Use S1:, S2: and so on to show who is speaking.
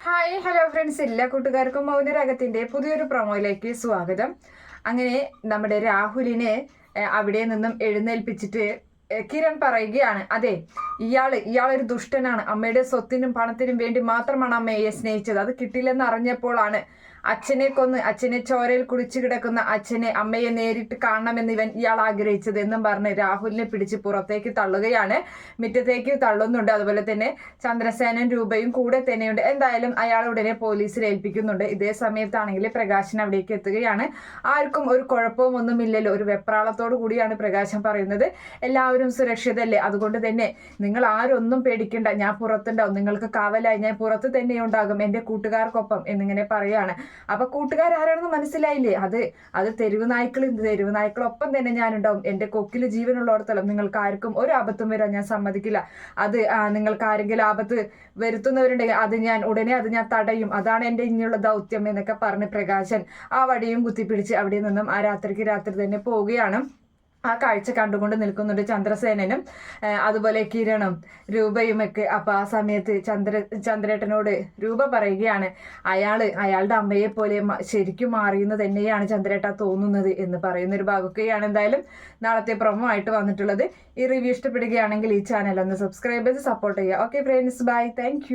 S1: Hi hello friends എല്ലാ കൂട്ടുകാർക്കും മൗനരാഗത്തിന്റെ പുതിയൊരു പ്രൊമോയിലേക്ക് സ്വാഗതം. അങ്ങനെ നമ്മുടെ രാഹുലിനെ അവിടെ നിന്നും എഴുന്നേൽപ്പിച്ചിട്ട് കിരൺ പറയുകയാണ്. അതെ ഇയാൾ ഇയാളൊരു ദുഷ്ടനാണ്. അമ്മയുടെ സ്വത്തിനും പണത്തിനും വേണ്ടി മാത്രമാണ് അമ്മയെ സ്നേഹിച്ചത്. അത് കിട്ടില്ലെന്ന് അറിഞ്ഞപ്പോഴാണ് അച്ഛനെ കൊന്ന് അച്ഛനെ ചോരയിൽ കുളിച്ചു കിടക്കുന്ന അച്ഛനെ അമ്മയെ നേരിട്ട് കാണണമെന്ന് ഇവൻ ഇയാൾ ആഗ്രഹിച്ചത് എന്നും പറഞ്ഞ് രാഹുലിനെ പിടിച്ച് പുറത്തേക്ക് തള്ളുകയാണ്. മുറ്റത്തേക്ക് തള്ളുന്നുണ്ട്. അതുപോലെ തന്നെ ചന്ദ്രസേനൻ രൂപയും കൂടെ തന്നെയുണ്ട്. എന്തായാലും അയാൾ ഉടനെ പോലീസിൽ ഏൽപ്പിക്കുന്നുണ്ട്. ഇതേ സമയത്താണെങ്കിൽ പ്രകാശൻ അവിടേക്ക് എത്തുകയാണ്. ആർക്കും ഒരു കുഴപ്പവും ഒന്നുമില്ലല്ലോ. ഒരു വെപ്രാളത്തോടു കൂടിയാണ് പ്രകാശൻ പറയുന്നത്. എല്ലാവരും സുരക്ഷിതല്ലേ? അതുകൊണ്ട് തന്നെ നിങ്ങൾ ആരൊന്നും പേടിക്കണ്ട. ഞാൻ പുറത്തുണ്ടാവും. നിങ്ങൾക്ക് കാവലായി ഞാൻ പുറത്ത് തന്നെ ഉണ്ടാകും. എന്റെ കൂട്ടുകാർക്കൊപ്പം എന്നിങ്ങനെ പറയാണ് അപ്പൊ കൂട്ടുകാർ ആരാണെന്ന് മനസ്സിലായില്ലേ? അത് അത് തെരുവ് നായ്ക്കൾ തെരുവ് നായ്ക്കളൊപ്പം തന്നെ ഞാനുണ്ടാവും. എന്റെ കൊക്കിൽ ജീവനുള്ളിടത്തോളം നിങ്ങൾക്ക് ആർക്കും ഒരു അബദ്ധം വരാൻ ഞാൻ സമ്മതിക്കില്ല. അത് നിങ്ങൾക്ക് ആരെങ്കിലും ആപത്ത് വരുത്തുന്നവരുണ്ടെങ്കിൽ അത് ഞാൻ ഉടനെ അത് ഞാൻ തടയും. അതാണ് എന്റെ ഇനിയുള്ള ദൗത്യം എന്നൊക്കെ പറഞ്ഞ് പ്രകാശൻ ആ വടിയും കുത്തിപ്പിടിച്ച് അവിടെ നിന്നും ആ രാത്രിക്ക് രാത്രി തന്നെ പോവുകയാണ്. ആ കാഴ്ച കണ്ടുകൊണ്ട് നിൽക്കുന്നുണ്ട് ചന്ദ്രസേനനും അതുപോലെ കിരണും രൂപയുമൊക്കെ. അപ്പൊ ആ സമയത്ത് ചന്ദ്ര ചന്ദ്രേട്ടനോട് രൂപ പറയുകയാണ് അയാൾ അയാളുടെ അമ്മയെ പോലെ ശരിക്കും മാറിയെന്ന് തന്നെയാണ് ചന്ദ്രേട്ട തോന്നുന്നത് എന്ന് പറയുന്ന ഒരു ഭാഗമൊക്കെയാണ് എന്തായാലും നാളത്തെ പ്രൊമോ ആയിട്ട് വന്നിട്ടുള്ളത്. ഈ റിവ്യൂ ഇഷ്ടപ്പെടുകയാണെങ്കിൽ ഈ ചാനൽ ഒന്ന് സബ്സ്ക്രൈബ് ചെയ്ത് സപ്പോർട്ട് ചെയ്യുക. Okay friends bye. താങ്ക്